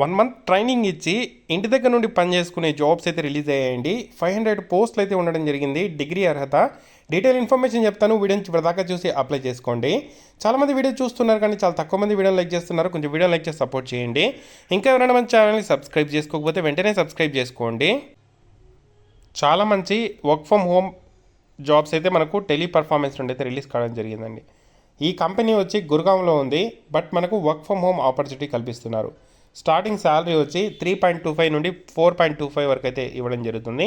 One month training ఇచ్చి ఇంటి దగ్గర నుండి పని చేసుకునే జాబ్స్ అయితే రిలీజ్ అయ్యాయండి. ఫైవ్ హండ్రెడ్ పోస్టులు అయితే ఉండడం జరిగింది. డిగ్రీ అర్హత. డీటెయిల్ ఇన్ఫర్మేషన్ చెప్తాను. వీడియోని చివరిదాకా చూసి అప్లై చేసుకోండి. చాలామంది వీడియో చూస్తున్నారు కానీ చాలా తక్కువ మంది వీడియో లైక్ చేస్తున్నారు. కొంచెం వీడియో లైక్ చేసి సపోర్ట్ చేయండి. ఇంకా ఎవరైనా మన ఛానల్ని సబ్స్క్రైబ్ చేసుకోకపోతే వెంటనే సబ్స్క్రైబ్ చేసుకోండి. చాలా మంచి వర్క్ ఫ్రమ్ హోమ్ జాబ్స్ అయితే మనకు టెలి పర్ఫార్మెన్స్ నుండి అయితే రిలీజ్ కావడం జరిగిందండి. ఈ కంపెనీ వచ్చి గురుగాంలో ఉంది. బట్ మనకు వర్క్ ఫ్రమ్ హోమ్ ఆపర్చునిటీ కల్పిస్తున్నారు. స్టార్టింగ్ శాలరీ వచ్చి త్రీ పాయింట్ టూ ఫైవ్ నుండి ఫోర్ పాయింట్ టూ ఫైవ్ వరకు అయితే ఇవ్వడం జరుగుతుంది.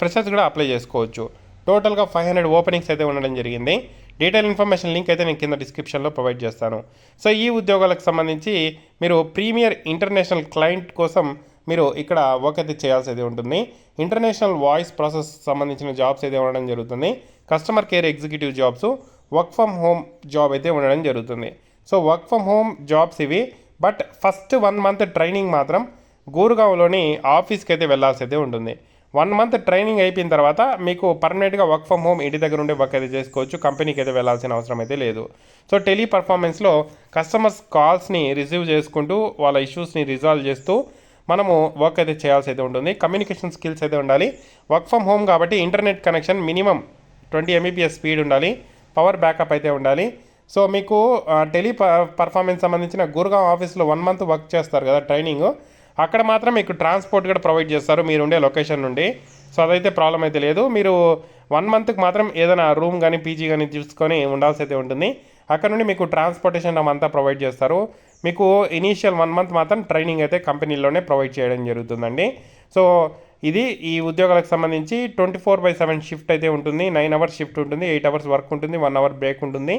ఫ్రెషర్స్ కూడా అప్లై చేసుకోవచ్చు. టోటల్గా ఫైవ్ హండ్రెడ్ ఓపెనింగ్స్ అయితే ఉండడం జరిగింది. డీటెయిల్ ఇన్ఫర్మేషన్ లింక్ అయితే నేను కింద డిస్క్రిప్షన్లో ప్రొవైడ్ చేస్తాను. సో ఈ ఉద్యోగాలకు సంబంధించి మీరు ప్రీమియర్ ఇంటర్నేషనల్ క్లయింట్ కోసం మీరు ఇక్కడ వర్క్ అయితే చేయాల్సి అయితే ఉంటుంది. ఇంటర్నేషనల్ వాయిస్ ప్రాసెస్ సంబంధించిన జాబ్స్ అయితే ఉండడం జరుగుతుంది. Customer care executive jobs work from home job అయితే ఉండడం జరుగుతుంది. So work from home jobs ఇవి but first one month training మాత్రం గూరుగావ్లోని ఆఫీస్కి అయితే వెళ్ళాల్సి ఉంటుంది. వన్ మంత్ ట్రైనింగ్ అయిపోయిన తర్వాత మీకు పర్మనెంట్గా వర్క్ ఫ్రమ్ హోమ్ ఇంటి దగ్గర ఉండే వర్క్ అయితే చేసుకోవచ్చు కంపెనీకి అయితే వెళ్ళాల్సిన అవసరం అయితే లేదు. సో టెలీ పర్ఫార్మెన్స్లో కస్టమర్స్ కాల్స్ని రిసీవ్ చేసుకుంటూ వాళ్ళ ఇష్యూస్ని రిజాల్వ్ చేస్తూ మనము వర్క్ అయితే చేయాల్సి అయితే ఉంటుంది. కమ్యూనికేషన్ స్కిల్స్ అయితే ఉండాలి. వర్క్ ఫ్రమ్ హోమ్ కాబట్టి internet connection minimum twenty MBPS speed ఉండాలి. పవర్ బ్యాకప్ అయితే ఉండాలి. సో మీకు టెలి పర్ఫార్మెన్స్ సంబంధించిన గురుగాం ఆఫీస్లో వన్ మంత్ వర్క్ చేస్తారు కదా ట్రైనింగ్ అక్కడ మాత్రం మీకు ట్రాన్స్పోర్ట్ కూడా ప్రొవైడ్ చేస్తారు మీరు ఉండే లొకేషన్ నుండి. సో అదైతే ప్రాబ్లం అయితే లేదు. మీరు వన్ మంత్కి మాత్రం ఏదైనా రూమ్ కానీ పీజీ కానీ చూసుకొని ఉండాల్సి అయితే ఉంటుంది. అక్కడ నుండి మీకు ట్రాన్స్పోర్టేషన్ అంతా ప్రొవైడ్ చేస్తారు. మీకు ఇనీషియల్ వన్ మంత్ మాత్రం ట్రైనింగ్ అయితే కంపెనీలోనే ప్రొవైడ్ చేయడం జరుగుతుందండి. సో ఇది ఈ ఉద్యోగాలకు సంబంధించి twenty four by seven shift అయితే ఉంటుంది. నైన్ అవర్స్ షిఫ్ట్ ఉంటుంది ఎయిట్ అవర్స్ వర్క్ ఉంటుంది వన్ అవర్ బ్రేక్ ఉంటుంది.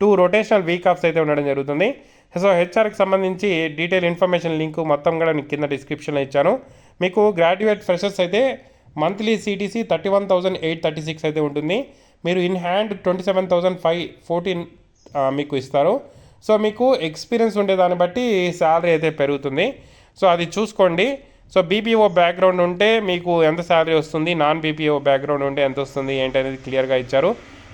టూ రొటేషనల్ వీక్ ఆఫ్స్ అయితే ఉండడం జరుగుతుంది. సో హెచ్ఆర్కి సంబంధించి డీటెయిల్ ఇన్ఫర్మేషన్ లింక్ మొత్తం కూడా నేను కింద డిస్క్రిప్షన్లో ఇచ్చాను. మీకు గ్రాడ్యుయేట్ ఫ్రెషర్స్ అయితే monthly CTC thirty one thousand eight thirty six అయితే ఉంటుంది. మీరు in hand twenty seven thousand five fourteen మీకు ఇస్తారు. సో మీకు ఎక్స్పీరియన్స్ ఉండే దాన్ని బట్టి శాలరీ అయితే పెరుగుతుంది. సో అది చూసుకోండి. సో బీపీఓ బ్యాక్గ్రౌండ్ ఉంటే మీకు ఎంత శాలరీ వస్తుంది? నాన్ బీపీఓ బ్యాక్గ్రౌండ్ ఉంటే ఎంత వస్తుంది? ఏంటి అనేది క్లియర్గా ఇచ్చారు.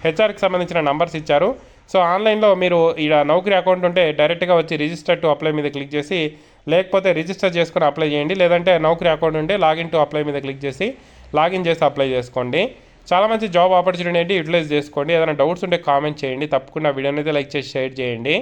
హెచ్ఆర్కి సంబంధించిన నంబర్స్ ఇచ్చారు. సో ఆన్లైన్లో మీరు ఇక్కడ నౌకరీ అకౌంట్ ఉంటే డైరెక్ట్గా వచ్చి రిజిస్టర్ టు అప్లై మీద క్లిక్ చేసి లేకపోతే రిజిస్టర్ చేసుకొని అప్లై చేయండి. లేదంటే నౌకరీ అకౌంట్ ఉంటే లాగిన్ టు అప్లై మీద క్లిక్ చేసి లాగిన్ చేసి అప్లై చేసుకోండి. చాలా మంచి జాబ్ ఆపర్చునిటీ యూటిలైజ్ చేసుకోండి. ఏదైనా డౌట్స్ ఉంటే కామెంట్ చేయండి. తప్పకుండా వీడియోని అయితే లైక్ చేసి షేర్ చేయండి.